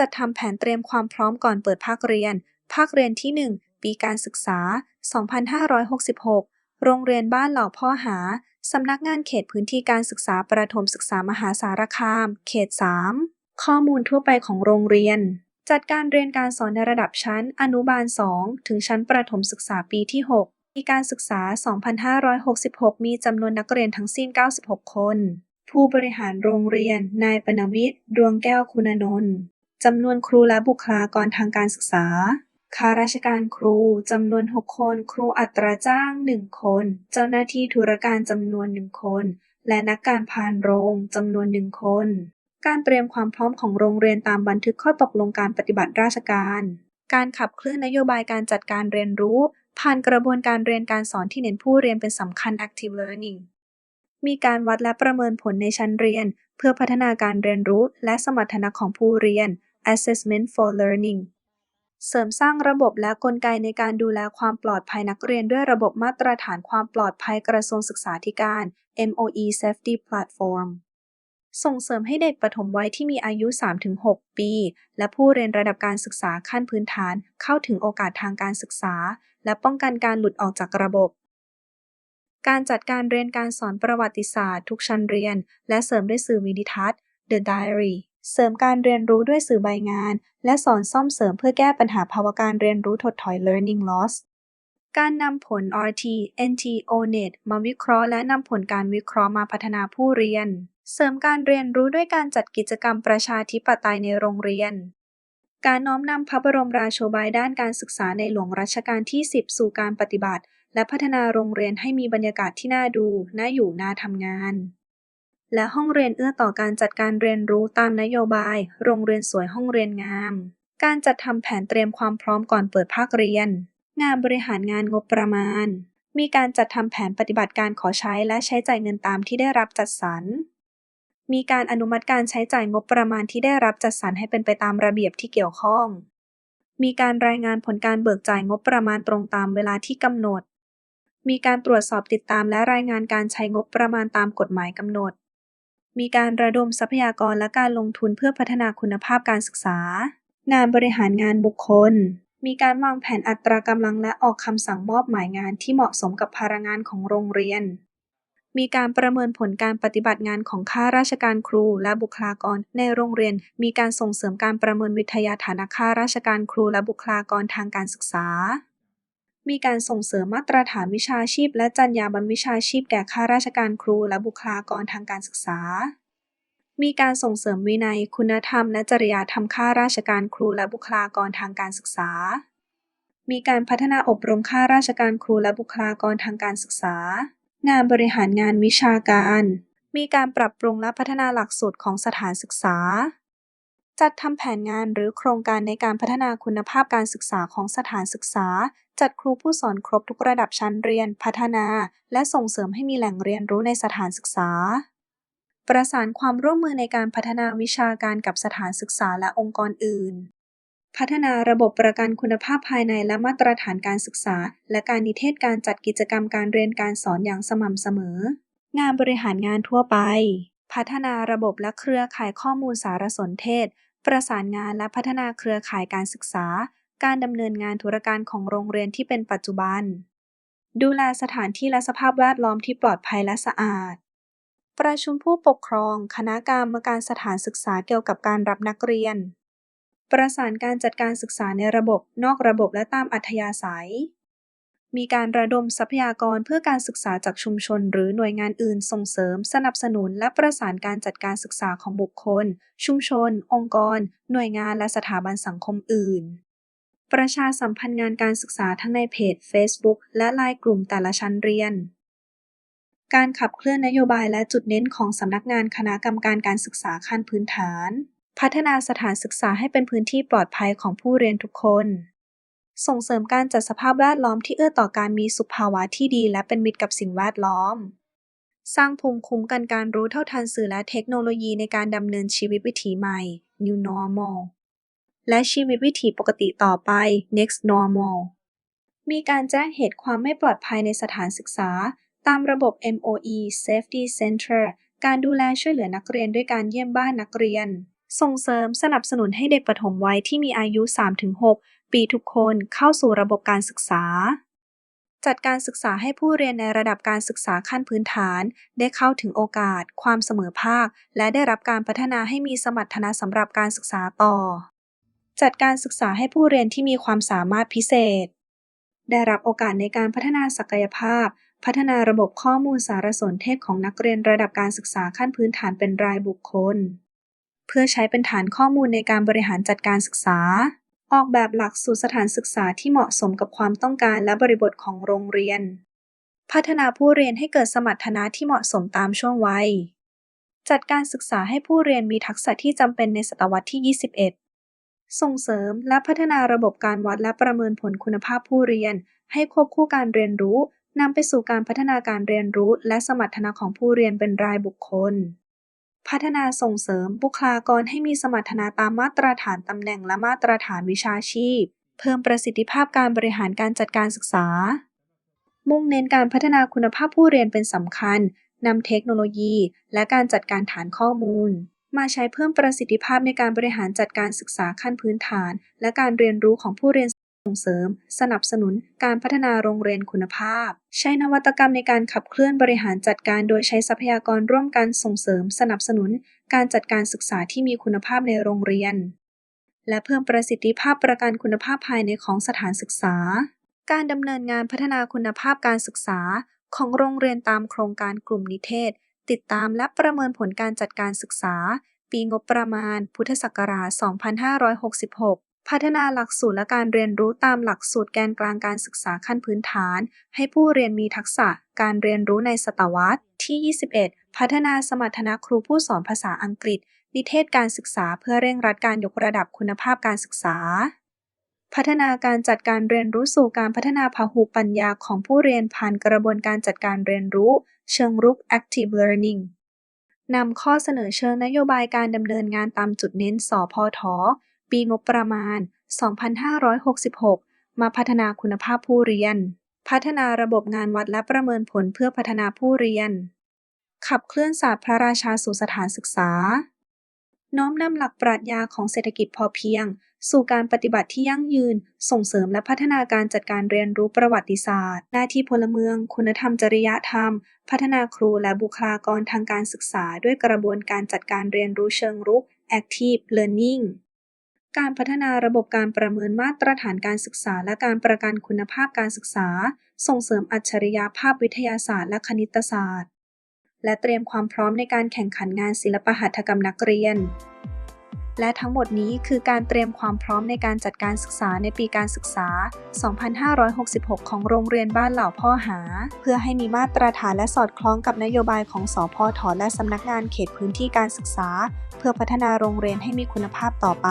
จัดทำแผนเตรียมความพร้อมก่อนเปิดภาคเรียน ภาคเรียนที่ 1 ปีการศึกษา 2566 โรงเรียนบ้านเหล่าพ่อหา สำนักงานเขตพื้นที่การศึกษาประถมศึกษามหาสารคาม เขต 3 ข้อมูลทั่วไปของโรงเรียน จัดการเรียนการสอนในระดับชั้น อนุบาล 2 ถึงชั้นประถมศึกษาปีที่ 6 ปีการศึกษา 2566 มีจำนวนนักเรียนทั้งสิ้น 96 คนผู้บริหารโรงเรียน นายปนวิทย์ดวงแก้วคุณนนท์ จำนวนครูและบุคลากรทางการศึกษา ข้าราชการครูจำนวน 6 คน ครูอัตราจ้าง 1 คน เจ้าหน้าที่ธุรการจำนวน 1 คน และนักการพานโรงจำนวน 1 คน การเตรียมความพร้อมของโรงเรียนตามบันทึกข้อตกลงการปฏิบัติราชการ การขับเคลื่อนนโยบายการจัดการเรียนรู้ ผ่านกระบวนการเรียนการสอนที่เน้นผู้เรียนเป็นสำคัญ active learning มีการวัดและประเมินผลในชั้นเรียน เพื่อพัฒนาการเรียนรู้และสมรรถนะของผู้เรียน assessment for learning เสริมสร้างระบบและกลไกในการดูแลความปลอดภัยนักเรียนด้วยระบบมาตรฐานความปลอดภัยกระทรวงศึกษาธิการ MOE Safety Platform ส่งเสริมให้เด็กปฐมวัยที่มีอายุ 3-6 ปี และผู้เรียนระดับการศึกษาขั้นพื้นฐาน เข้าถึงโอกาสทางการศึกษา และป้องกันการหลุดออกจากระบบ การจัดการเรียนการสอนประวัติศาสตร์ ทุกชั้นเรียน และเสริมด้วยสื่อวิดิทัศน์ The Diary เสริมการเรียนรู้ด้วยสื่อใบงาน และสอนซ่อมเสริมเพื่อแก้ปัญหาภาวะการเรียนรู้ถดถอย learning loss การนำผล RT NT ONET มาวิเคราะห์ และนำผลการวิเคราะห์มาพัฒนาผู้เรียน เสริมการเรียนรู้ด้วยการจัดกิจกรรมประชาธิปไตยในโรงเรียน การน้อมนำพระบรมราโชบายด้านการศึกษาในหลวงรัชกาลที่ 10 สู่การปฏิบัติ และพัฒนาโรงเรียนให้มีบรรยากาศที่น่าดู น่าอยู่ น่าทำงาน และห้องเรียนเอื้อต่อการจัดการเรียนรู้ตามนโยบาย โรงเรียนสวยห้องเรียนงาม การจัดทำแผนเตรียมความพร้อมก่อนเปิดภาคเรียน งานบริหารงานงบประมาณ มีการจัดทำแผนปฏิบัติการขอใช้และใช้จ่ายเงินตามที่ได้รับจัดสรร มีการอนุมัติการใช้จ่ายงบประมาณที่ได้รับจัดสรรให้เป็นไปตามระเบียบที่เกี่ยวข้อง มีการรายงานผลการเบิกจ่ายงบประมาณตรงตามเวลาที่กำหนด มีการตรวจสอบติดตามและรายงานการใช้งบประมาณตามกฎหมายกำหนด มีการระดมทรัพยากรและการลงทุนเพื่อพัฒนาคุณภาพการศึกษา งานบริหารงานบุคคล มีการวางแผนอัตรากำลังและออกคำสั่งมอบหมายงานที่เหมาะสมกับภาระงานของโรงเรียน มีการประเมินผลการปฏิบัติงานของข้าราชการครูและบุคลากร ในโรงเรียน มีการส่งเสริมการประเมินวิทยาฐานะข้าราชการครูและบุคลากรทางการศึกษา มีการส่งเสริมมาตรฐานวิชาชีพ และจรรยาบรรณวิชาชีพแก่ข้าราชการครูและบุคลากรทางการศึกษา มีการส่งเสริมวินัย คุณธรรม และจริยธรรมข้าราชการครูและบุคลากรทางการศึกษา มีการพัฒนาอบรมข้าราชการครูและบุคลากรทางการศึกษา งานบริหารงานวิชาการ มีการปรับปรุงและพัฒนาหลักสูตรของสถานศึกษา จัดทำแผนงานหรือโครงการในการพัฒนาคุณภาพการศึกษาของสถานศึกษา จัดครูผู้สอนครบทุกระดับชั้นเรียน พัฒนา และส่งเสริมให้มีแหล่งเรียนรู้ในสถานศึกษา ประสานความร่วมมือในการพัฒนาวิชาการกับสถานศึกษาและองค์กรอื่น พัฒนาระบบประกันคุณภาพภายในและมาตรฐานการศึกษา และการนิเทศการจัดกิจกรรมการเรียนการสอนอย่างสม่ำเสมอ งานบริหารงานทั่วไปพัฒนาระบบและเครือข่ายข้อมูลสารสนเทศ ประสานงานและพัฒนาเครือข่ายการศึกษา การดำเนินงานธุรการของโรงเรียนที่เป็นปัจจุบัน ดูแลสถานที่และสภาพแวดล้อมที่ปลอดภัยและสะอาด ประชุมผู้ปกครอง คณะกรรมการสถานศึกษาเกี่ยวกับการรับนักเรียน ประสานการจัดการศึกษาในระบบ นอกระบบและตามอัธยาศัย มีการระดมทรัพยากรเพื่อการศึกษาจากชุมชน หรือหน่วยงานอื่นส่งเสริม สนับสนุน และประสานการจัดการศึกษาของบุคคล ชุมชน องค์กร หน่วยงานและสถาบันสังคมอื่น ประชาสัมพันธ์งานการศึกษาทั้งในเพจ Facebook และไลน์กลุ่มแต่ละชั้นเรียน การขับเคลื่อนนโยบายและจุดเน้นของสำนักงานคณะกรรมการการศึกษาขั้นพื้นฐาน พัฒนาสถานศึกษาให้เป็นพื้นที่ปลอดภัยของผู้เรียนทุกคน ส่งเสริมการจัดสภาพแวดล้อมที่เอื้อต่อการมีสุขภาวะที่ดีและเป็นมิตรกับสิ่งแวดล้อม สร้างภูมิคุ้มกันการรู้เท่าทันสื่อและเทคโนโลยีในการดำเนินชีวิตวิถีใหม่ New Normal และชีวิตวิถีปกติต่อไป Next Normal มีการแจ้งเหตุความไม่ปลอดภัยในสถานศึกษา ตามระบบ MOE Safety Center การดูแลช่วยเหลือนักเรียนด้วยการเยี่ยมบ้านนักเรียน ส่งเสริมสนับสนุนให้เด็กปฐมวัยที่มีอายุ 3-6 ปีทุกคนเข้าสู่ระบบการศึกษา จัดการศึกษาให้ผู้เรียนในระดับการศึกษาขั้นพื้นฐาน ได้เข้าถึงโอกาส ความเสมอภาค และได้รับการพัฒนาให้มีสมรรถนะสำหรับการศึกษาต่อ จัดการศึกษาให้ผู้เรียนที่มีความสามารถพิเศษ ได้รับโอกาสในการพัฒนาศักยภาพ พัฒนาระบบข้อมูลสารสนเทศของนักเรียนระดับการศึกษาขั้นพื้นฐานเป็นรายบุคคล เพื่อใช้เป็นฐานข้อมูลในการบริหารจัดการศึกษา ออกแบบหลักสูตรสถานศึกษาที่เหมาะสมกับความต้องการและบริบทของโรงเรียน พัฒนาผู้เรียนให้เกิดสมรรถนะที่เหมาะสมตามช่วงวัย จัดการศึกษาให้ผู้เรียนมีทักษะที่จำเป็นในศตวรรษที่ 21 ส่งเสริมและพัฒนาระบบการวัดและประเมินผลคุณภาพผู้เรียน ให้ควบคู่การเรียนรู้นำไปสู่การพัฒนาการเรียนรู้ และสมรรถนะของผู้เรียนเป็นรายบุคคล พัฒนาส่งเสริมบุคลากรให้มีสมรรถนะตามมาตรฐานตำแหน่งและมาตรฐานวิชาชีพ เพิ่มประสิทธิภาพการบริหารการจัดการศึกษา มุ่งเน้นการพัฒนาคุณภาพผู้เรียนเป็นสำคัญนำเทคโนโลยี และการจัดการฐานข้อมูล มาใช้เพิ่มประสิทธิภาพในการบริหารจัดการศึกษาขั้นพื้นฐาน และการเรียนรู้ของผู้เรียน ส่งเสริม สนับสนุนการพัฒนาโรงเรียนคุณภาพ ใช้นวัตกรรมในการขับเคลื่อนบริหารจัดการ โดยใช้ทรัพยากรร่วมกันส่งเสริม สนับสนุน การจัดการศึกษาที่มีคุณภาพในโรงเรียน และเพิ่มประสิทธิภาพประกันคุณภาพภายในของสถานศึกษา การดำเนินงานพัฒนาคุณภาพการศึกษา ของโรงเรียนตามโครงการกลุ่มนิเทศ ติดตามและประเมินผลการจัดการศึกษา ปีงบประมาณ พุทธศักราช 2566 พัฒนาหลักสูตรและการเรียนรู้ตามหลักสูตรแกนกลางการศึกษาขั้นพื้นฐาน ให้ผู้เรียนมีทักษะการเรียนรู้ในศตวรรษที่ 21 พัฒนาสมรรถนะครูผู้สอนภาษาอังกฤษ นิเทศการศึกษาเพื่อเร่งรัดการยกระดับคุณภาพการศึกษา พัฒนาการจัดการเรียนรู้สู่การพัฒนาพหุปัญญาของผู้เรียนผ่านกระบวนการจัดการเรียนรู้ เชิงรุก active learning นำข้อเสนอเชิงนโยบายการดำเนินงานตามจุดเน้นสพท ปีงบประมาณ 2566 มาพัฒนาคุณภาพผู้เรียน พัฒนาระบบงานวัดและประเมินผลเพื่อพัฒนาผู้เรียน ขับเคลื่อนศาสตร์พระราชาสู่สถานศึกษา น้อมนำหลักปรัชญาของเศรษฐกิจพอเพียง สู่การปฏิบัติที่ยั่งยืน ส่งเสริมและพัฒนาการจัดการเรียนรู้ประวัติศาสตร์ หน้าที่พลเมือง คุณธรรมจริยธรรม พัฒนาครูและบุคลากรทางการศึกษา ด้วยกระบวนการจัดการเรียนรู้เชิงรุก active learning การพัฒนาระบบการประเมินมาตรฐานการศึกษา และการประกันคุณภาพการศึกษา ส่งเสริมอัจฉริยภาพวิทยาศาสตร์และคณิตศาสตร์ และเตรียมความพร้อมในการแข่งขันงานศิลปหัตถกรรมนักเรียน และทั้งหมดนี้คือการเตรียมความพร้อมในการจัดการศึกษาในปีการศึกษา 2566 ของโรงเรียนบ้านเหล่าพ่อหา เพื่อให้มีมาตรฐานและสอดคล้องกับนโยบายของสพทและสำนักงานเขตพื้นที่การศึกษา เพื่อพัฒนาโรงเรียนให้มีคุณภาพต่อไป